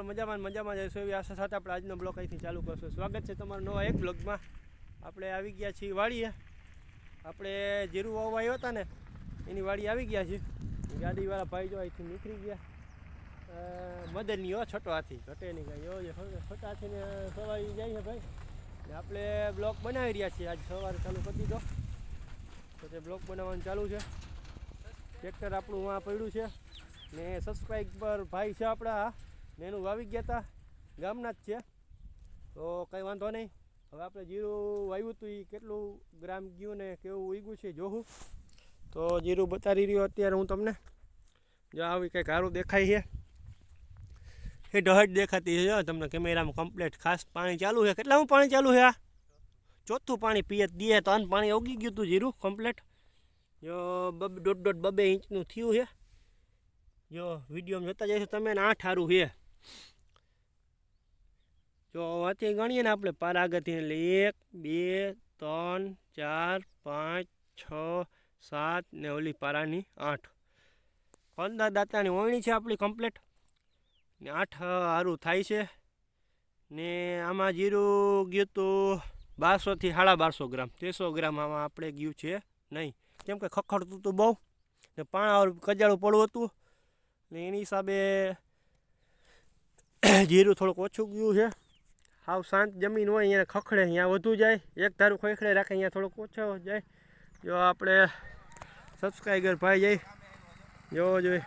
મિત્રો, મજામાં મજામાં જઈશું એવી આશા સાથે આપણે આજનો બ્લોક અહીંથી ચાલુ કરશું. સ્વાગત છે તમારું નવા એક બ્લોગમાં. આપણે આવી ગયા છીએ વાડીએ. આપણે જીરું વાવવા આવ્યા હતા ને, એની વાડી આવી ગયા છીએ. ગાડીવાળા ભાઈ જો અહીંથી નીકળી ગયા. મદનની હો છોટો હાથી. ઘટે નહીં કાંઈ. છે છોટા હાથીને સવારી જાય છે ભાઈ. ને આપણે બ્લોક બનાવી રહ્યા છીએ. આજ સવારે ચાલુ કરી દીધો. તો તે બ્લોક બનાવવાનું ચાલુ છે. ટ્રેક્ટર આપણું વાં પડ્યું છે. ને સબસ્ક્રાઈબર ભાઈ છે આપણા. એનું વાવી ગયા હતા ગામના જ છે. તો કંઈ વાંધો નહીં. હવે આપણે જીરું વાવ્યું હતું એ કેટલું ગ્રામ ગયું ને કેવું ઉગ્યું છે જોવું તો જીરું બતાવી રહ્યો અત્યારે હું તમને. જો આવી કંઈક સારું દેખાય છે. એ ડહટ દેખાતી છે તમને કેમેરામાં કમ્પ્લેટ ખાસ પાણી ચાલુ છે. કેટલામાં પાણી ચાલુ છે આ? ચોથું પાણી પીએ દીએ તો અન પાણી ઉગી ગયું હતું જીરું કમ્પ્લેટ જો બબ દોઢ દોઢ બબે ઇંચનું થયું છે. જો વિડીયોમાં જોતા જઈશું તમે આઠ સારું છે. જો અહીંથી ગણીએ ને આપણે પારાગતિ એટલે એક, બે, ત્રણ, ચાર, પાંચ, છ, સાત ને ઓલી પારાની આઠ. પંદર દાંતાની ઓયણી છે આપણી કમ્પ્લેટ ને આઠ સારું થાય છે. ને આમાં જીરું ગયું તો બારસોથી સાડા બારસો ગ્રામ. તેરસો ગ્રામ આમાં આપણે ગયું છે નહીં. કેમ કે ખખડતું હતું બહુ. ને પાણા કજાળું પડવું હતું. ને એની હિસાબે જીરું થોડુંક ઓછું ગયું છે. હાવ શાંત જમીન હોય, અહીંયા ખખડે, અહીંયા વધુ જાય. એક ધારું ખખડે રાખે, અહીંયા થોડોક ઓછો જાય. જો આપણે સબસ્ક્રાઈબર ભાઈ જાય. જોવો જોઈએ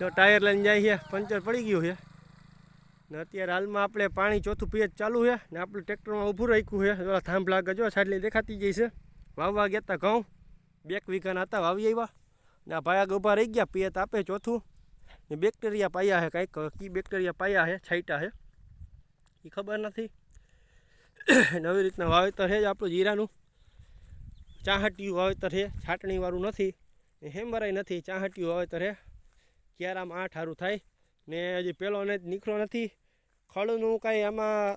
જો ટાયર લઈને જાય છે. પંચર પડી ગયું છે. ને અત્યારે હાલમાં આપણે પાણી ચોથું પીએચ ચાલુ છે. ને આપણું ટ્રેક્ટરમાં ઊભું રાખ્યું છે. જો થાંભ લાગે જો સાડલી દેખાતી જાય છે. વાવવા ગયા હતા ઘઉં બેક વીઘાના હતા વાવી આવ્યા. ને આ ભાઈ આગળ ઊભા રહી ગયા, પિયત આપે ચોથું. ને બેક્ટેરિયા પાયા છે કાંઈક. કી બેક્ટેરિયા પાયા છે છાંટા છે. એ ખબર નથી. નવી રીતના વાવેતર છે જ આપણું જીરાનું. ચાહટિયું વાવેતર છે, છાટણીવાળું નથી. ને હેમરાય નથી, ચાહટિયું વાવેતર છે. ક્યારામાં આઠ સારું થાય. ને હજી પેલો ને નીકળો નથી. ખળનું કાંઈ આમાં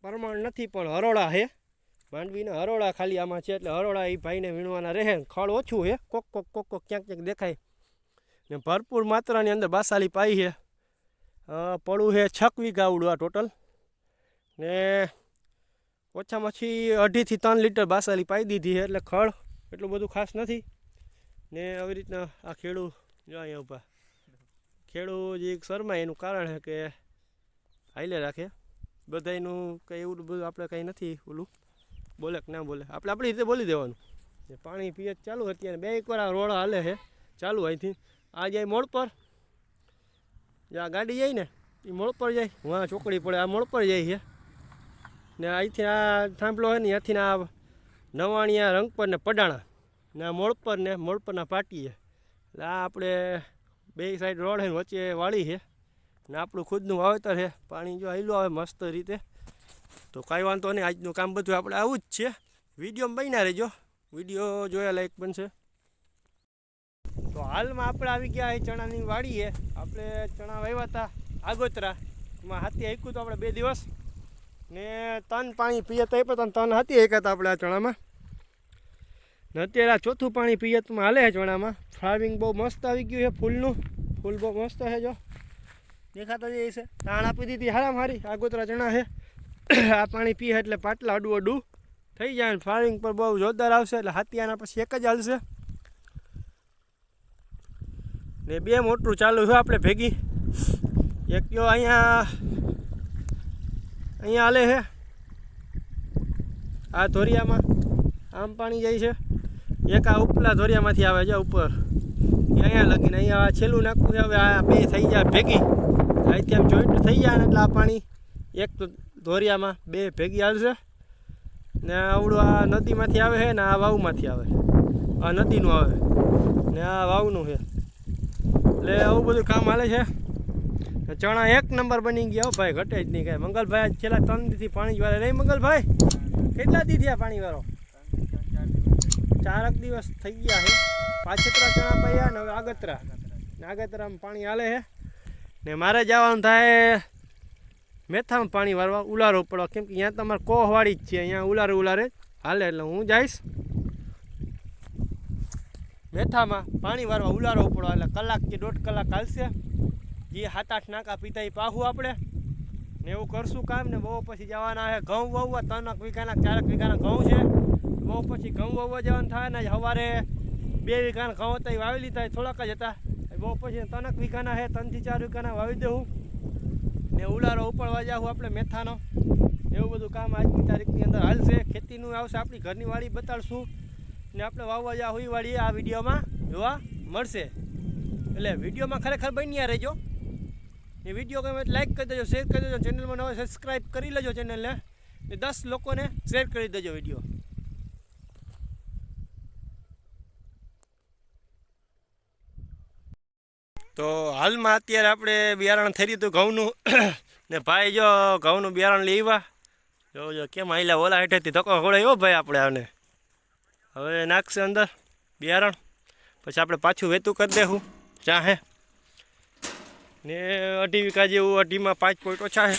પ્રમાણ નથી, પણ હરોળા છે. માંડવીના હરોળા ખાલી આમાં છે, એટલે હરોળા એ ભાઈને વીણવાના રહે ખળ ઓછું છે. કોક કોક કોક કોક ક્યાંક ક્યાંક દેખાય. ને ભરપૂર માત્રાની અંદર બાસાલી પાઈ છે. પડું છે છક વીઘા આવડું આ ટોટલ ને ઓછામાં ઓછી અઢીથી ત્રણ લીટર બાસાલી પાઈ દીધી છે એટલે ખળ એટલું બધું ખાસ નથી. ને આવી રીતના આ ખેડૂ જો અહીંયા ઊભા. ખેડૂ જે શરમાય એનું કારણ છે કે હાઈલે રાખે. બધાયનું કંઈ એવું બધું આપણે કંઈ નથી ઓલું. બોલે કે ના બોલે. આપણે આપણી રીતે બોલી દેવાનું. પાણી પીએ ચાલુ અત્યારે. બે એકવાર આ રોડ હાલે છે. ચાલુ અહીંથી. આ જાય મોડ પર. જ્યાં ગાડી જાય ને એ મોડ પર જાય. વાં ચોકડી પડે, આ મોડ પર જાય છે. ને અહીંથી આ થાંભલો હોય ને ત્યાંથી આ નવાણિયા રંગ પર ને પડાણા. ને આ મોડ પર ને મોડ પરના પાટીએ એટલે આ આપણે બે સાઈડ રોડ છે ને, વચ્ચે વાળી છે. ને આપણું ખુદનું વાવેતર છે. પાણી જો આવેલું આવે મસ્ત રીતે. તો કાંઈ વાંધો નહીં, આજનું કામ બધું આપણે આવું જ છે. વિડીયોમાં બન્યા રહેજો. વીડિયો જોયા લાયક બનશે. તો હાલમાં આપણે આવી ગયા એ ચણાની વાડીએ. આપણે ચણા વાવ્યા હતા આગોતરા. એમાં હાથી હાક્યું તો આપણે બે દિવસ. ને તન પાણી પીએ તો પણ તન હાથી હાક્યા હતા આપણે આ ચણામાં. ને અત્યારે આ ચોથું પાણી પિયતમાં હાલે છે ચણામાં. ફ્લાવિંગ બહુ મસ્ત આવી ગયું છે ફૂલનું. ફૂલ બહુ મસ્ત છે જો. દેખાતા જાય છે. તાણ આપી દીધી હારામ હારી. આગોતરા ચણા છે. આ પાણી પીએ એટલે પાટલા અડું અડું થઈ જાય ફાળિંગ પર બહુ જોરદાર આવશે એટલે હાથી આના પછી એક જ હાલશે. ને બે મોટરું ચાલુ છે આપણે ભેગી. એક કયો અહીંયા અહીંયા હાલે છે આ ધોરિયામાં આમ પાણી જાય છે. એક આ ઉપલા ધોરિયામાંથી આવે છે ઉપર. અહીંયા લગીને અહીંયા છેલ્લું નાખવું છે. હવે આ બે થઈ જાય ભેગી. અહીંથી આમ જોઈન્ટ થઈ જાય એટલે આ પાણી એક તો ધોરિયામાં બે ભેગી આવશે ને આવડું આ નદીમાંથી આવે છે ને આ વાવમાંથી આવે. આ નદીનું આવે. ને આ વાવનું છે. એટલે આવું બધું કામ હાલે છે. ચણા એક નંબર બની ગયા ભાઈ, ઘટે જ નહીં કાંઈ. મંગલભાઈ છેલ્લા ત્રણ દીથી પાણી વાળે નહીં મંગલભાઈ, કેટલા દી થયા પાણી વાળો? ચારક દિવસ થઈ ગયા છે. પાછતરા ચણા પૈયા ને હવે આગતરા. આગતરામાં પાણી હાલે છે. ને મારે જવાનું થાય મેથામાં પાણી વાળવા, ઉલારો પડવા. કેમ કે અહીંયા તમારે કોહવાળી જ છે. અહીંયા ઉલારે ઉલારે હાલે એટલે હું જઈશ. મેથામાં પાણી વારવા ઉલારો પડવા એટલે કલાક કે દોઢ કલાક હાલશે. જે સાત આઠ નાકા પીતા એ પાહું આપણે. ને એવું કરશું કામ ને બહુ પછી જવાના છે. ઘઉં વાવવા ત્રણક વીઘાના ચારક વીઘાના ઘઉં છે. બહુ પછી ઘઉં વાવવા જવાનું થાય ને સવારે બે વીઘાના ઘઉં હતા એ વાવી લીધા થોડાક જ હતા. બહુ પછી ત્રણક વીઘાના છે ત્રણથી ચાર વીઘાના વાવી દેવું ને ઉલારો ઉપાડવા જાવું આપણે મેથાનો. એવું બધું કામ આજની તારીખની અંદર હાલશે. ખેતીનું આવશે, આપણી ઘરની વાડી બતાડશું. ને આપણે વાવવા જ્યાં હોય વાળી આ વિડીયોમાં જોવા મળશે. એટલે વિડીયોમાં ખરેખર બન્યા રહેજો. એ વીડિયો ગમે લાઇક કરી દેજો શેર કરી દેજો ચેનલમાં નવા સબસ્ક્રાઈબ કરી લેજો ચેનલને ને દસ લોકોને શેર કરી દેજો વીડિયો. તો હાલમાં અત્યારે આપણે બિયારણ થઈ રહ્યું હતું ઘઉંનું. ને ભાઈ જો ઘઉંનું બિયારણ લઈ જો કેમ આવેલા ઓલા હેઠેથી ધક્કો ખવડાવ્યો ભાઈ આપણે આને? હવે નાખશે અંદર, બિયારણ. પછી આપણે પાછું વેતું કરી દેવું ચાહે ને અઢી વીઘા જેવું, અઢીમાં પાંચ પોઈન્ટ ઓછા છે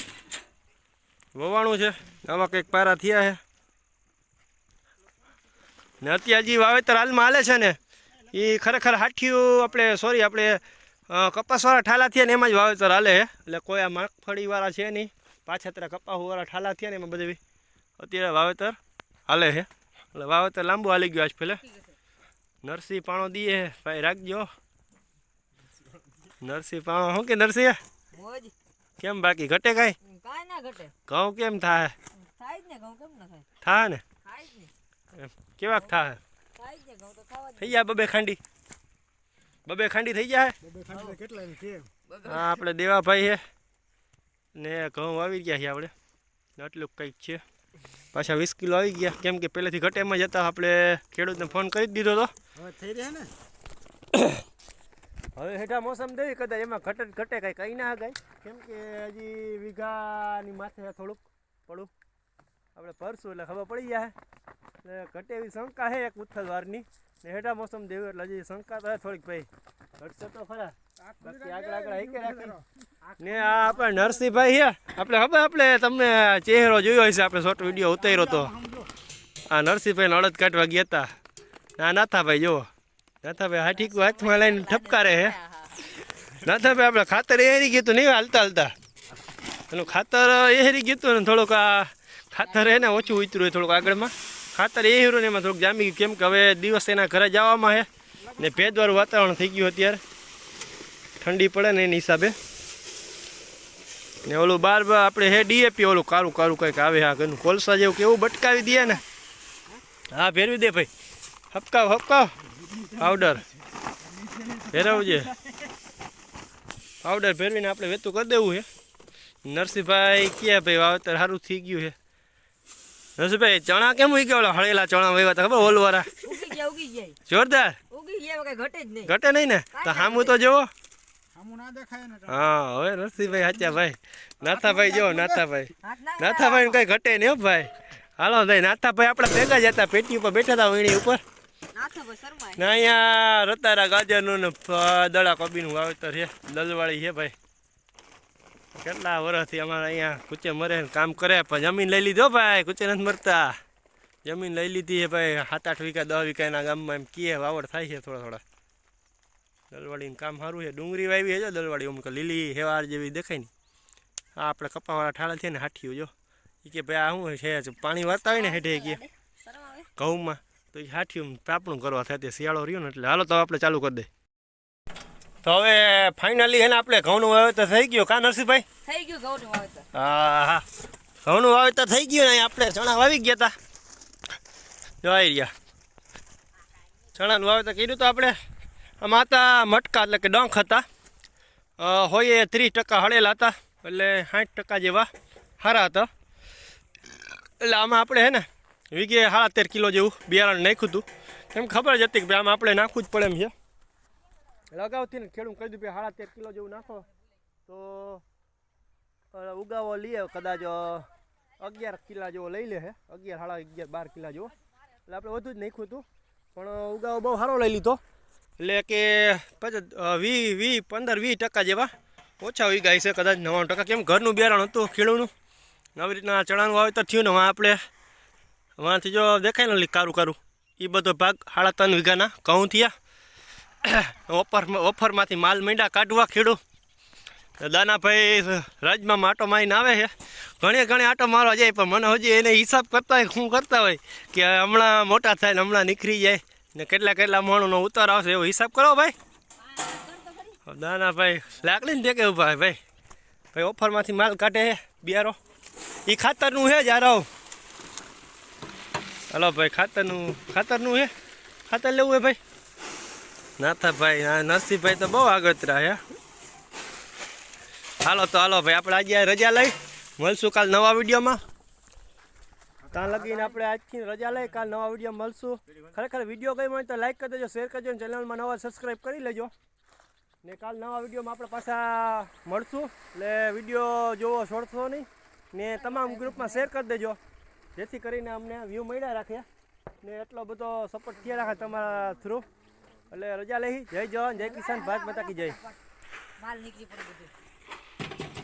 વવાણું છે, આમાં કંઈક પારા થયા છે ને અત્યારે જે વાવેતર હાલમાં હાલે છે ને એ ખરેખર હાઠિયું આપણે સોરી આપણે કપાસવાળા ઠાલા થયા ને એમાં જ વાવેતર હાલે છે એટલે કોઈ આ મગફળીવાળા છે નહીં. પાછા ત્યારે કપાસવાળા ઠાલા થયા ને એમાં બધી અત્યારે વાવેતર હાલે છે એટલે વાવેતર લાંબુ હાલી ગયું આજ પેલે નરસિંહ પાણો દીએ ભાઈ રાખજો. નરસિંહ પાણો શું કે નરસિંહ? કેમ બાકી ઘટે કાંઈ? કાંઈ ના ઘટે. ઘઉં કેમ થાય? થાય ને ઘઉં થાય? થાય ને? થાય જ ને. કેવાક થાય? થઈ જાય બબે ખાંડી? બબે ખાંડી થઈ જાય હા? આપણે દેવાભાઈ છે ને ઘઉં આવી ગયા છે આપણે. આટલું કંઈક છે. પાછા વીસ કિલો આવી ગયા. કેમ કે પહેલેથી ઘટેમાં જતા આપણે ખેડૂતને ફોન કરી દીધો હતો. હવે થઈ રહ્યા ને? હવે હેઠા મોસમ દેવી કદાચ એમાં ઘટે ઘટે કાંઈ કંઈ ના હગાય કેમ કે હજી વીઘાની માથે થોડુંક પડું. આપણે ભરશું એટલે ખબર પડી જાય. એટલે ઘટે એવી શંકા છે એક ઉથલવારની. ને હેઠા મોસમ દેવું એટલે હજી શંકા તો થોડીક ભાઈ. ઘટશે તો ખરા. બાકી આગળ આગળ હાઈકે રાખી ને આ આપણે નરસિંહભાઈ છે. આપણે ખબર આપણે તમને ચહેરો જોયો હશે, આપણે શોર્ટ વીડિયો ઉતાર્યો તો. આ નરસિંહભાઈને અડદ કાઢવા ગયા હતા. ના નાથાભાઈ, જુઓ. નાથાભાઈ હાઠીકું હાથમાં લઈને ઠપકારે હે નાથાભાઈ આપણે ખાતર એ હેરી ગયું હતું નહીં હાલતા હાલતા. એનું ખાતર એ હેરી ગયું હતું ને થોડુંક આ ખાતર એને ઓછું ઉતર્યું થોડુંક આગળમાં. ખાતર એ હેરું ને એમાં થોડુંક જામી ગયું. કેમ કે હવે દિવસ એના ઘરે જવામાં હે ને ભેજવાળું વાતાવરણ થઈ ગયું અત્યારે. ઠંડી પડે ને એની હિસાબે. ને ઓલું બાર બાર આપણે હે ડીએપી ઓલું કારું કારું કંઈક આવે હા ઘરનું. કોલસા જેવું કેવું બટકાવી દે ને. હા ફેરવી દે ભાઈ. હપકાવ હપકાવ. પાવડર ફેરવજે પાવડર ફેરવીને આપણે વેતું કરી દેવું હે. નરસિંહભાઈ કે ભાઈ વાવેતર સારું થઈ ગયું છે નરસિંહભાઈ ચણા કેમ ઉગી ગયા ઓલા હળેલા ચણા વહેવા તો ખબર ઓલવાળા જોરદાર. ઘટે નહીં. ઘટે નહીં ને? તો હામું તો ને હા હવે નરસિંહભાઈ હાચા ભાઈ. નાથાભાઈ જો નાથાભાઈ. નાથાભાઈ કઈ ઘટે નહીં ભાઈ. હાલો ભાઈ નાથાભાઈ આપણે ભેગા જ હતા પેટી ઉપર બેઠા હતા વીણી ઉપર. ના ને અહીંયા રતારા ગાજરનું ને ફ- દડા કોબીનું વાવેતર છે. દલવાળી છે ભાઈ. કેટલા વર્ષથી અમારે અહીંયા કુચે મરે કામ કરે પણ જમીન લઈ લીધો ભાઈ કુચે નથી મરતા. જમીન લઈ લીધી છે ભાઈ સાત આઠ વીઘા દસ વીઘાના ગામમાં એમ કીએ વાવડ થાય છે થોડા થોડા. દલવાડીનું કામ સારું છે. ડુંગળી વાવી છે જો દલવાડી અમુક લીલી હેવાર જેવી દેખાય ને. આ આપણે કપાવાળા ઠાળા છે ને હાઠીઓ જો. એ કે ભાઈ આ શું છે? પાણી વારતા હોય ને હેઠે કે ઘઉંમાં. તો એ હાઠીઓ પાપણું કરવા થાય તે શિયાળો રહ્યો ને એટલે હાલો તો આપણે ચાલુ કરી દે. તો હવે ફાઇનલી એને આપણે ઘઉંનું વાવેતર થઈ ગયું. કા નરસિંહભાઈ? થઈ ગયું ઘઉં નું વાવેતર. હા હા ઘઉંનું વાવેતર થઈ ગયું ને આપણે ચણા વાવી ગયા હતા જોઈ રહ્યા. ચણાનું વાવેતર કર્યું તો આપણે. આમાં હતા મટકા એટલે કે ડંખ હતા. હોય હોય ત્રીસ ટકા હળેલા હતા, એટલે સાઠ ટકા જેવા સારા હતા. એટલે આમાં આપણે હે ને, વીઘે સાડા તેર કિલો જેવું બિયારણ નાખ્યું હતું. એમ ખબર જ હતી કે ભાઈ આમાં આપણે નાખવું જ પડે એમ છે. અગાઉથી ને ખેડૂત કહી દીધું ભાઈ સાડા તેર કિલો જેવું નાખો. તો ઉગાવો લઈએ કદાચ અગિયાર કિલા જેવો લઈ લે હે. અગિયાર, સાડા અગિયાર, બાર કિલા જેવો. એટલે આપણે વધુ જ નાખ્યું હતું. પણ ઉગાવો બહુ સારો લઈ લીધો. એટલે કે વી વી, પંદર વીસ ટકા જેવા ઓછા ઉગાય છે, કદાચ નવ્વાણું ટકા. કેમ ઘરનું બિયારણ હતું ખેડૂનું આવી રીતના ચણાનું વાવેતર થયું ને વાં આપણે, વાંથી જો દેખાય ને કારું કારું. એ બધો ભાગ સાડા ત્રણ વીઘાના ઘઉં થયા. ઓફર ઓફરમાંથી માલ મીંડા કાઢવા ખેડૂ દાનાભાઈ રાજમાં આટો મારીને આવે છે. ઘણી ઘણી આટો મારવા જાય, પણ મને હજી એને હિસાબ કરતા હોય શું કરતા હોય, કે હમણાં મોટા થાય ને હમણાં નીકળી જાય. ને કેટલા કેટલા માણસનો ઉતાર આવશે એવો હિસાબ કરો ભાઈ. દાનાભાઈ લાકડીને ટેકે ઊભા ભાઈ. ભાઈ ઓફરમાંથી માલ કાઢે છે, બિયારો. એ ખાતરનું છે જારો હલો ભાઈ, ખાતરનું ખાતરનું હે ખાતર લેવું હે ભાઈ? ના થા ભાઈ હા નરસિંહભાઈ તો બહુ આગતરા હે હાલો તો હાલો ભાઈ, આપણે આજે રજા લઈ. મળશું કાલ નવા વિડીયોમાં. ત્યાં લગીને આપણે આજથી રજા લઈ કાલ નવા વીડિયો મળશું. ખરેખર વીડિયો ગઈ હોય તો લાઈક કરી દેજો શેર કરજો ચેનલમાં નવા સબસ્ક્રાઈબ કરી લેજો. ને કાલ નવા વિડીયોમાં આપણે પાછા મળશું. એટલે વીડિયો જોવો છોડશો નહીં. ને તમામ ગ્રુપમાં શેર કરી દેજો. જેથી કરીને અમને વ્યૂ મળ્યા રાખે. ને એટલો બધો સપોર્ટ થયા રાખે તમારા થ્રુ એટલે રજા લઈ. જય જવાન, જય કિસાન, ભારત માતા કી જય. માલ નીકળી પડે બધું.